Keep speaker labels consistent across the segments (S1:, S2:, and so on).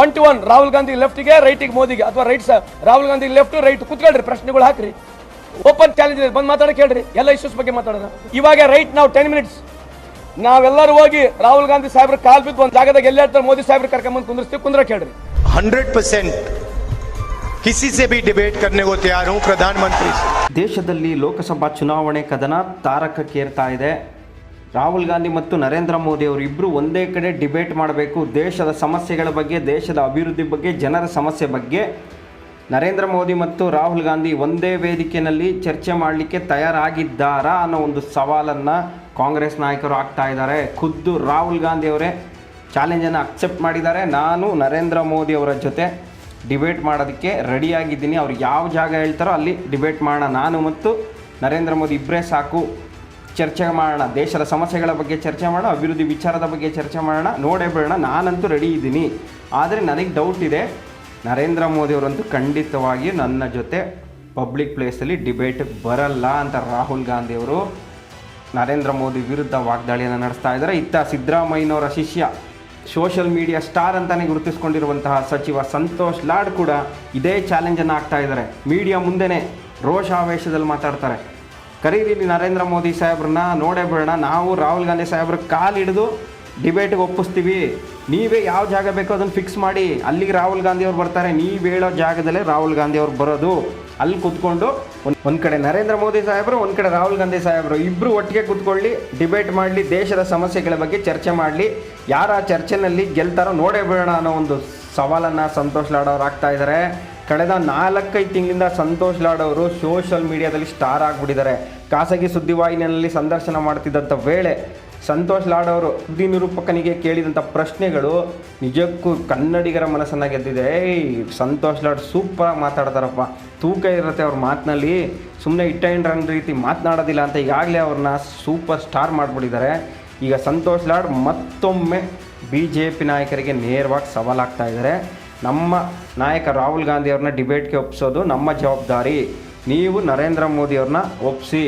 S1: one two one Rahul Gandhi ಲೆಫ್ಟ್ಗೆ ರೈಟಿಗೆ ಮೋದಿಗೆ ಅಥವಾ right Rahul Gandhi left right ಕುತ್ಕೊಳ್ರಿ ಪ್ರಶ್ನೆಗಳು ಹಾಕ್ರಿ ಓಪನ್ ಚಾಲೆಂಜ್ ಇದೆ ಬಂದು ಮಾತಾಡಕ್ಕೆ ಹೇಳ್ರಿ ಎಲ್ಲ ಇಶ್ಯೂಸ್ ಬಗ್ಗೆ ಮಾತಾಡೋಣ ಇವಾಗ ರೈಟ್ ನಾವು ಟೆನ್ ಮಿನಿಟ್ಸ್ ನಾವೆಲ್ಲರೂ ಹೋಗಿ ರಾಹುಲ್ ಗಾಂಧಿ ಸಾಹೇಬ್ರ ಕಾಲ್ ಬಿದ್ದು ಒಂದು ಜಾಗದಾಗ ಎಲ್ಲ ಹೇಳ್ತಾರೆ ಮೋದಿ ಸಾಹೇಬ್ರ ಕರ್ಕೊಂಬಂದು ಕುಂದಿರ್ಸ್ತೀವಿ ಕುಂದ್ರಕ್ಕೆ ಹೇಳ್ರಿ
S2: हंड्रेड परसेंट किसी से भी डिबेट करने को तैयार हूं प्रधानमंत्री से
S3: ದೇಶದಲ್ಲಿ ಲೋಕಸಭಾ ಚುನಾವಣೆ ಕದನ ತಾರಕಕ್ಕೇರ್ತಾ ಇದೆ ರಾಹುಲ್ ಗಾಂಧಿ ಮತ್ತು ನರೇಂದ್ರ ಮೋದಿ ಅವರು ಇಬ್ಬರು ಒಂದೇ ಕಡೆ ಡಿಬೇಟ್ ಮಾಡಬೇಕು. ದೇಶದ ಸಮಸ್ಯೆಗಳ ಬಗ್ಗೆ, ದೇಶದ ಅಭಿವೃದ್ಧಿ ಬಗ್ಗೆ, ಜನರ ಸಮಸ್ಯೆ ಬಗ್ಗೆ. ನರೇಂದ್ರ ಮೋದಿ ಮತ್ತು ರಾಹುಲ್ ಗಾಂಧಿ ಒಂದೇ ವೇದಿಕೆಯಲ್ಲಿ ಚರ್ಚೆ ಮಾಡಲಿಕ್ಕೆ ತಯಾರಾಗಿದ್ದಾರಾ ಅನ್ನೋ ಒಂದು ಸವಾಲನ್ನು ಕಾಂಗ್ರೆಸ್ ನಾಯಕರು ಆಗ್ತಾ ಇದ್ದಾರೆ. ಖುದ್ದು ರಾಹುಲ್ ಗಾಂಧಿ ಅವರೇ ಚಾಲೆಂಜನ್ನು ಅಕ್ಸೆಪ್ಟ್ ಮಾಡಿದ್ದಾರೆ. ನಾನು ನರೇಂದ್ರ ಮೋದಿ ಅವರ ಜೊತೆ ಡಿಬೇಟ್ ಮಾಡೋದಕ್ಕೆ ರೆಡಿಯಾಗಿದ್ದೀನಿ ಅವ್ರು ಯಾವ ಜಾಗ ಹೇಳ್ತಾರೋ ಅಲ್ಲಿ ಡಿಬೇಟ್ ಮಾಡೋಣ. ನಾನು ಮತ್ತು ನರೇಂದ್ರ ಮೋದಿ ಇಬ್ಬರೇ ಸಾಕು. ಚರ್ಚೆ ಮಾಡೋಣ. ದೇಶದ ಸಮಸ್ಯೆಗಳ ಬಗ್ಗೆ ಚರ್ಚೆ ಮಾಡೋಣ, ಅಭಿವೃದ್ಧಿ ವಿಚಾರದ ಬಗ್ಗೆ ಚರ್ಚೆ ಮಾಡೋಣ, ನೋಡೇ ಬಿಡೋಣ, ನಾನಂತೂ ರೆಡಿ ಇದ್ದೀನಿ. ಆದರೆ ನನಗೆ ಡೌಟ್ ಇದೆ. ನರೇಂದ್ರ ಮೋದಿ ಅವರಂತೂ ಖಂಡಿತವಾಗಿ ನನ್ನ ಜೊತೆ ಪಬ್ಲಿಕ್ ಪ್ಲೇಸಲ್ಲಿ ಡಿಬೇಟ್ ಬರಲ್ಲ ಅಂತ ರಾಹುಲ್ ಗಾಂಧಿಯವರು ನರೇಂದ್ರ ಮೋದಿ ವಿರುದ್ಧ ವಾಗ್ದಾಳಿಯನ್ನು ನಡೆಸ್ತಾ ಇದ್ದಾರೆ. ಇತ್ತ ಸಿದ್ದರಾಮಯ್ಯನವರ ಶಿಷ್ಯ ಸೋಷಿಯಲ್ ಮೀಡಿಯಾ ಸ್ಟಾರ್ ಅಂತಾನೆ ಗುರುತಿಸ್ಕೊಂಡಿರುವಂತಹ ಸಚಿವ ಸಂತೋಷ್ ಲಾಡ್ ಕೂಡ ಇದೇ ಚಾಲೆಂಜನ್ನು ಆಗ್ತಾ ಇದ್ದಾರೆ. ಮೀಡಿಯಾ ಮುಂದೆನೇ ರೋಷಾವೇಶದಲ್ಲಿ ಮಾತಾಡ್ತಾರೆ. ಕರೀರಿ ನರೇಂದ್ರ ಮೋದಿ ಸಾಹೇಬ್ರನ್ನ ನೋಡೇ ಬಿಡೋಣ ನಾವು ರಾಹುಲ್ ಗಾಂಧಿ ಸಾಹೇಬ್ರ ಕಾಲು ಹಿಡಿದು ಡಿಬೇಟ್ಗೆ ಒಪ್ಪಿಸ್ತೀವಿ. ನೀವೇ ಯಾವ ಜಾಗ ಬೇಕೋ ಅದನ್ನು ಫಿಕ್ಸ್ ಮಾಡಿ. ಅಲ್ಲಿಗೆ ರಾಹುಲ್ ಗಾಂಧಿ ಅವ್ರು ಬರ್ತಾರೆ. ನೀವು ಹೇಳೋ ಜಾಗದಲ್ಲೇ ರಾಹುಲ್ ಗಾಂಧಿ ಅವ್ರು ಬರೋದು. ಅಲ್ಲಿ ಕೂತ್ಕೊಂಡು ಒಂದು ಕಡೆ ನರೇಂದ್ರ ಮೋದಿ ಸಾಹೇಬರು, ಒಂದು ಕಡೆ ರಾಹುಲ್ ಗಾಂಧಿ ಸಾಹೇಬರು. ಇಬ್ಬರು ಒಟ್ಟಿಗೆ ಕೂತ್ಕೊಳ್ಳಿ ಡಿಬೇಟ್ ಮಾಡಲಿ, ದೇಶದ ಸಮಸ್ಯೆಗಳ ಬಗ್ಗೆ ಚರ್ಚೆ ಮಾಡಲಿ. ಯಾರು ಆ ಚರ್ಚೆನಲ್ಲಿ ಗೆಲ್ತಾರೋ ನೋಡೇ ಬಿಡೋಣ ಅನ್ನೋ ಒಂದು ಸವಾಲನ್ನು ಸಂತೋಷ್ ಲಾಡೋರು ಆಗ್ತಾ ಇದ್ದಾರೆ ಕಳೆದ ನಾಲ್ಕೈದು ತಿಂಗಳಿಂದ ಸಂತೋಷ್ ಲಾಡ್ ಅವರು ಸೋಷಲ್ ಮೀಡಿಯಾದಲ್ಲಿ ಸ್ಟಾರ್ ಆಗಿಬಿಟ್ಟಿದ್ದಾರೆ. ಖಾಸಗಿ ಸುದ್ದಿವಾಹಿನಿಯಲ್ಲಿ ಸಂದರ್ಶನ ಮಾಡ್ತಿದ್ದಂಥ ವೇಳೆ ಸಂತೋಷ್ ಲಾಡ್ ಅವರು ಸುದ್ದಿ ನಿರೂಪಕನಿಗೆ ಕೇಳಿದಂಥ ಪ್ರಶ್ನೆಗಳು ನಿಜಕ್ಕೂ ಕನ್ನಡಿಗರ ಮನಸ್ಸನ್ನು ಗೆದ್ದಿದೆ. ಏಯ್, ಸಂತೋಷ್ ಲಾಡ್ ಸೂಪರ್ ಮಾತಾಡ್ತಾರಪ್ಪ. ತೂಕ ಇರುತ್ತೆ ಅವ್ರ ಮಾತಿನಲ್ಲಿ. ಸುಮ್ಮನೆ ಇಟ್ಟ ರನ್ ರೀತಿ ಮಾತನಾಡೋದಿಲ್ಲ ಅಂತ ಈಗಾಗಲೇ ಅವ್ರನ್ನ ಸೂಪರ್ ಸ್ಟಾರ್ ಮಾಡಿಬಿಟ್ಟಿದ್ದಾರೆ. ಈಗ ಸಂತೋಷ್ ಲಾಡ್ ಮತ್ತೊಮ್ಮೆ ಬಿ ಜೆ ಪಿ ನಾಯಕರಿಗೆ ನೇರವಾಗಿ ಸವಾಲಾಗ್ತಾ ಇದ್ದಾರೆ. ನಮ್ಮ ನಾಯಕ ರಾಹುಲ್ ಗಾಂಧಿ ಅವ್ರನ್ನ ಡಿಬೇಟ್ಗೆ ಒಪ್ಪಿಸೋದು ನಮ್ಮ ಜವಾಬ್ದಾರಿ. ನೀವು ನರೇಂದ್ರ ಮೋದಿ ಅವ್ರನ್ನ ಒಪ್ಪಿಸಿ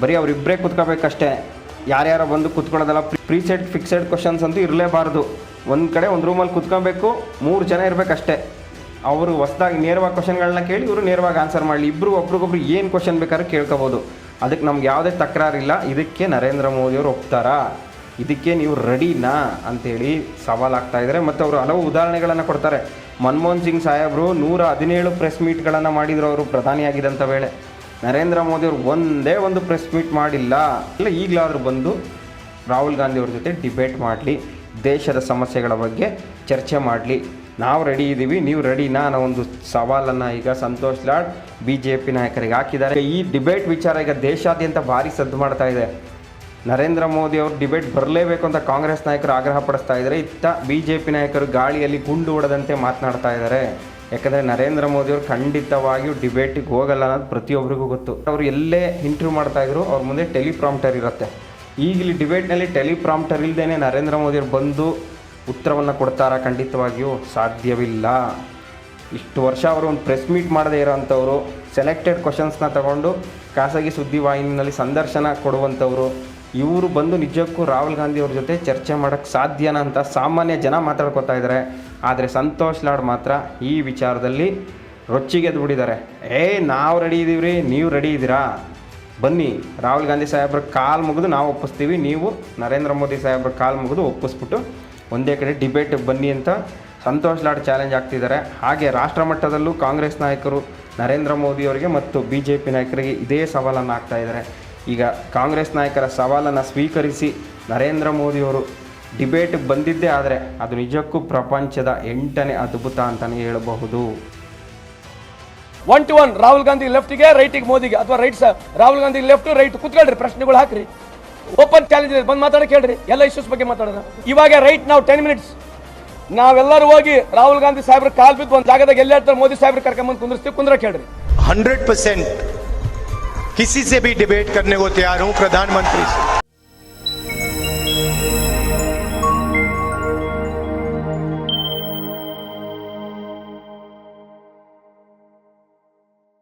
S3: ಬರೀ ಅವರಿಬ್ಬರೇ ಕುತ್ಕೋಬೇಕಷ್ಟೇ. ಯಾರ್ಯಾರೋ ಬಂದು ಕುತ್ಕೊಳ್ಳೋದಲ್ಲ ಪ್ರೀಸೆಡ್, ಫಿಕ್ಸೆಡ್ ಕ್ವಶನ್ಸ್ ಅಂತೂ ಇರಲೇಬಾರ್ದು. ಒಂದು ಕಡೆ ಒಂದು ರೂಮಲ್ಲಿ ಕುತ್ಕೊಬೇಕು, ಮೂರು ಜನ ಇರಬೇಕಷ್ಟೇ. ಅವರು ಹೊಸದಾಗಿ ನೇರವಾಗಿ ಕ್ವಶನ್ಗಳನ್ನ ಕೇಳಿ ಇವರು ನೇರವಾಗಿ ಆನ್ಸರ್ ಮಾಡಲಿ. ಇಬ್ಬರು ಒಬ್ರಿಗೊಬ್ರು ಏನು ಕ್ವಶನ್ ಬೇಕಾದ್ರೂ ಕೇಳ್ಕೊಬೋದು. ಅದಕ್ಕೆ ನಮ್ಗೆ ಯಾವುದೇ ತಕರಾರಿಲ್ಲ. ಇದಕ್ಕೆ ನರೇಂದ್ರ ಮೋದಿಯವರು ಒಪ್ತಾರಾ? ಇದಕ್ಕೆ ನೀವು ರೆಡಿನಾ ಅಂಥೇಳಿ ಸವಾಲಾಗ್ತಾ ಇದ್ದಾರೆ ಮತ್ತು ಅವರು ಹಲವು ಉದಾಹರಣೆಗಳನ್ನು ಕೊಡ್ತಾರೆ. ಮನಮೋಹನ್ ಸಿಂಗ್ ಸಾಹೇಬರು ನೂರ ಹದಿನೇಳು ಪ್ರೆಸ್ ಮೀಟ್ಗಳನ್ನು ಮಾಡಿದರು ಅವರು ಪ್ರಧಾನಿಯಾಗಿದ್ದಂಥ ವೇಳೆ. ನರೇಂದ್ರ ಮೋದಿ ಅವರು ಒಂದೇ ಒಂದು ಪ್ರೆಸ್ ಮೀಟ್ ಮಾಡಿಲ್ಲ. ಇಲ್ಲ, ಈಗಲಾದರೂ ಬಂದು ರಾಹುಲ್ ಗಾಂಧಿ ಅವ್ರ ಜೊತೆ ಡಿಬೇಟ್ ಮಾಡಲಿ, ದೇಶದ ಸಮಸ್ಯೆಗಳ ಬಗ್ಗೆ ಚರ್ಚೆ ಮಾಡಲಿ. ನಾವು ರೆಡಿ ಇದ್ದೀವಿ ನೀವು ರೆಡಿನಾ ಅನ್ನೋ ಒಂದು ಸವಾಲನ್ನು ಈಗ Santosh Lad B J P ನಾಯಕರಿಗೆ ಹಾಕಿದ್ದಾರೆ. ಈ ಡಿಬೇಟ್ ವಿಚಾರ ಈಗ ದೇಶಾದ್ಯಂತ ಭಾರಿ ಸದ್ದು ಮಾಡ್ತಾ ಇದೆ. ನರೇಂದ್ರ ಮೋದಿ ಅವರು ಡಿಬೇಟ್ ಬರಲೇಬೇಕು ಅಂತ ಕಾಂಗ್ರೆಸ್ ನಾಯಕರು ಆಗ್ರಹ ಪಡಿಸ್ತಾ ಇದ್ದಾರೆ. ಇತ್ತ ಬಿ ಜೆ ಪಿ ನಾಯಕರು ಗಾಳಿಯಲ್ಲಿ ಗುಂಡು ಹೊಡೆದಂತೆ ಮಾತನಾಡ್ತಾ ಇದ್ದಾರೆ. ಯಾಕಂದರೆ ನರೇಂದ್ರ ಮೋದಿ ಅವರು ಖಂಡಿತವಾಗಿಯೂ ಡಿಬೇಟಿಗೆ ಹೋಗಲ್ಲ ಅನ್ನೋದು ಪ್ರತಿಯೊಬ್ಬರಿಗೂ ಗೊತ್ತು. ಅವರು ಎಲ್ಲೇ ಇಂಟರ್ವ್ಯೂ ಮಾಡ್ತಾ ಇದ್ರು, ಅವ್ರ ಮುಂದೆ ಟೆಲಿಪ್ರಾಂಪ್ಟರ್ ಇರುತ್ತೆ. ಈಗ ಇಲ್ಲಿ ಡಿಬೇಟ್ನಲ್ಲಿ ಟೆಲಿಪ್ರಾಂಪ್ಟರ್ ಇಲ್ಲದೇ ನರೇಂದ್ರ ಮೋದಿ ಅವರು ಬಂದು ಉತ್ತರವನ್ನು ಕೊಡ್ತಾರಾ? ಖಂಡಿತವಾಗಿಯೂ ಸಾಧ್ಯವಿಲ್ಲ. ಇಷ್ಟು ವರ್ಷ ಅವರು ಒಂದು ಪ್ರೆಸ್ ಮೀಟ್ ಮಾಡದೇ ಇರೋವಂಥವ್ರು ಸೆಲೆಕ್ಟೆಡ್ ಕ್ವಶನ್ಸ್ನ ತಗೊಂಡು ಖಾಸಗಿ ಸುದ್ದಿವಾಹಿನಿಯಲ್ಲಿ ಸಂದರ್ಶನ ಕೊಡುವಂಥವ್ರು ಇವರು ಬಂದು ನಿಜಕ್ಕೂ ರಾಹುಲ್ ಗಾಂಧಿ ಅವ್ರ ಜೊತೆ ಚರ್ಚೆ ಮಾಡೋಕ್ಕೆ ಸಾಧ್ಯನಾ ಅಂತ ಸಾಮಾನ್ಯ ಜನ ಮಾತಾಡ್ಕೋತಾ ಇದ್ದಾರೆ ಆದರೆ ಸಂತೋಷ್ ಲಾಡ್ ಮಾತ್ರ ಈ ವಿಚಾರದಲ್ಲಿ ರೊಚ್ಚಿಗೆದ್ದು ಬಿಟ್ಟಿದ್ದಾರೆ. ಏ, ನಾವು ರೆಡಿ ಇದ್ದೀವಿ ರೀ ನೀವು ರೆಡಿ ಇದ್ದೀರಾ ಬನ್ನಿ, ರಾಹುಲ್ ಗಾಂಧಿ ಸಾಹೇಬ್ರ ಕಾಲು ಮುಗಿದು ನಾವು ಒಪ್ಪಿಸ್ತೀವಿ, ನೀವು ನರೇಂದ್ರ ಮೋದಿ ಸಾಹೇಬ್ರ ಕಾಲು ಮುಗಿದು ಒಪ್ಪಿಸ್ಬಿಟ್ಟು ಒಂದೇ ಕಡೆ ಡಿಬೇಟ್ ಬನ್ನಿ ಅಂತ ಸಂತೋಷ್ ಲಾಡ್ ಚಾಲೆಂಜ್ ಆಗ್ತಿದ್ದಾರೆ ಹಾಗೆ ರಾಷ್ಟ್ರ ಮಟ್ಟದಲ್ಲೂ ಕಾಂಗ್ರೆಸ್ ನಾಯಕರು ನರೇಂದ್ರ ಮೋದಿ ಅವರಿಗೆ ಮತ್ತು ಬಿ ಜೆ ಪಿ ನಾಯಕರಿಗೆ ಇದೇ ಸವಾಲನ್ನು ಆಗ್ತಾ ಇದ್ದಾರೆ. ಈಗ ಕಾಂಗ್ರೆಸ್ ನಾಯಕರ ಸವಾಲನ್ನು ಸ್ವೀಕರಿಸಿ ನರೇಂದ್ರ ಮೋದಿಯವರು ಡಿಬೇಟ್ ಬಂದಿದ್ದೇ ಆದರೆ ಅದು ನಿಜಕ್ಕೂ ಪ್ರಪಂಚದ ಎಂಟನೇ ಅದ್ಭುತ ಅಂತಲೇ ಹೇಳಬಹುದು.
S1: One to one Rahul Gandhi ಲೆಫ್ಟಿಗೆ ರೈಟಿಗೆ ಮೋದಿಗೆ. ಅಥವಾ right Rahul Gandhi left right ಕುತ್ಕೊಳ್ರಿ ಪ್ರಶ್ನೆಗಳು ಹಾಕ್ರಿ. ಓಪನ್ ಚಾಲೆಂಜ್ ಇದೆ ಬಂದು ಮಾತಾಡೋಕೆ ಹೇಳ್ರಿ. ಎಲ್ಲ ಇಶ್ಯೂಸ್ ಬಗ್ಗೆ ಮಾತಾಡೋಣ. ಇವಾಗ ರೈಟ್ ನಾವು ಟೆನ್ ಮಿನಿಟ್ಸ್ ನಾವೆಲ್ಲರೂ ಹೋಗಿ ರಾಹುಲ್ ಗಾಂಧಿ ಸಾಹೇಬ್ರ ಕಾಲ್ ಬಿದ್ದು ಒಂದು ಜಾಗದಾಗ ಎಲ್ಲ ಮೋದಿ ಸಾಹೇಬ್ರ ಕರ್ಕೊಂಬಂದು ಕುಂದಿರ್ತೀವಿ ಕುಂದ್ರ ಹೇಳ್ರಿ.
S2: ಹಂಡ್ರೆಡ್ ಪರ್ಸೆಂಟ್ किसी से भी डिबेट करने को तैयार हूँ प्रधानमंत्री से।